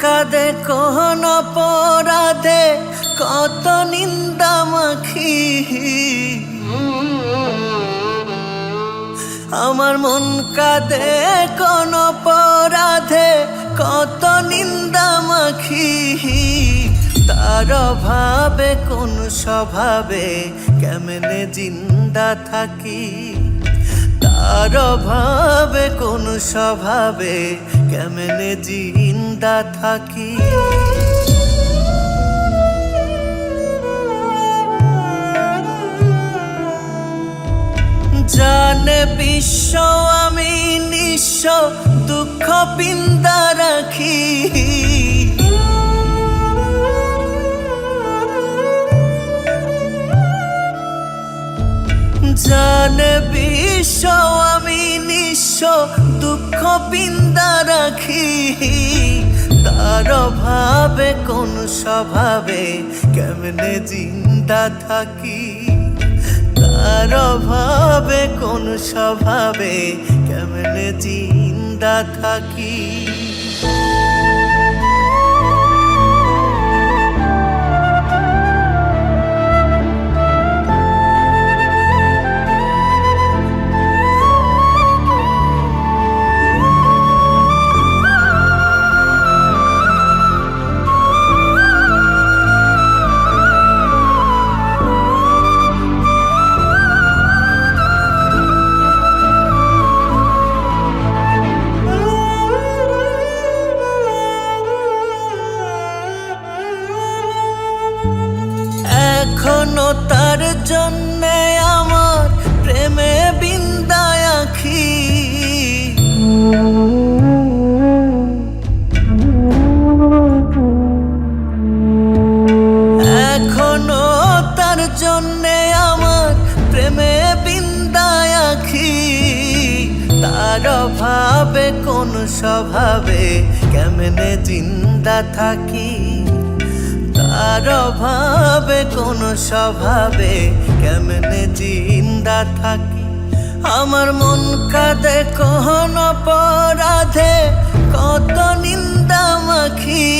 কাঁদে কোন অপরাধে, কত নিন্দা মাখি। আমার মন কাঁদে কোন অপরাধে, কত নিন্দা মাখি। তার অভাবে, কোন স্বভাবে কেমনে জিন্দা থাকি? তার অভাবে, কোন স্বভাবে কেমনে জিন্দা থাকি। জানে বিশ্ব আমি নিঃস্ব দুঃখ পিন্দা রাখি। জানে বিশ্ব দুঃখ পিন্দা রাখি। তার অভাবে কোন স্বভাবে কেমনে জিন্দা থাকি? তার অভাবে কোন স্বভাবে কেমনে জিন্দা থাকি? তার জন্যে আমার প্রেমে বিন্দায় আখি। এখনও তার জন্যে আমার প্রেমে বিন্দায় আখি। তার অভাবে, কোন স্বভাবে কেমনে জিন্দা থাকি? তার ভাবে কোন স্বভাবে কেমনে জিন্দা থাকি? আমার মন কাঁদে কোন অপরাধে, কত নিন্দা মাখি।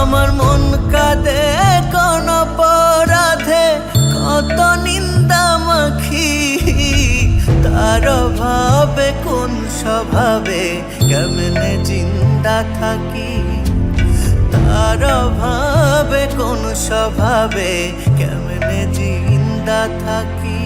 আমার মন কাঁদে কোন অপরাধে, কত নিন্দা মাখি। তার অভাবে কোন স্বভাবে কেমনে জিন্দা থাকি। তার অভাবে কোন স্বভাবে কেমনে জিন্দা থাকি?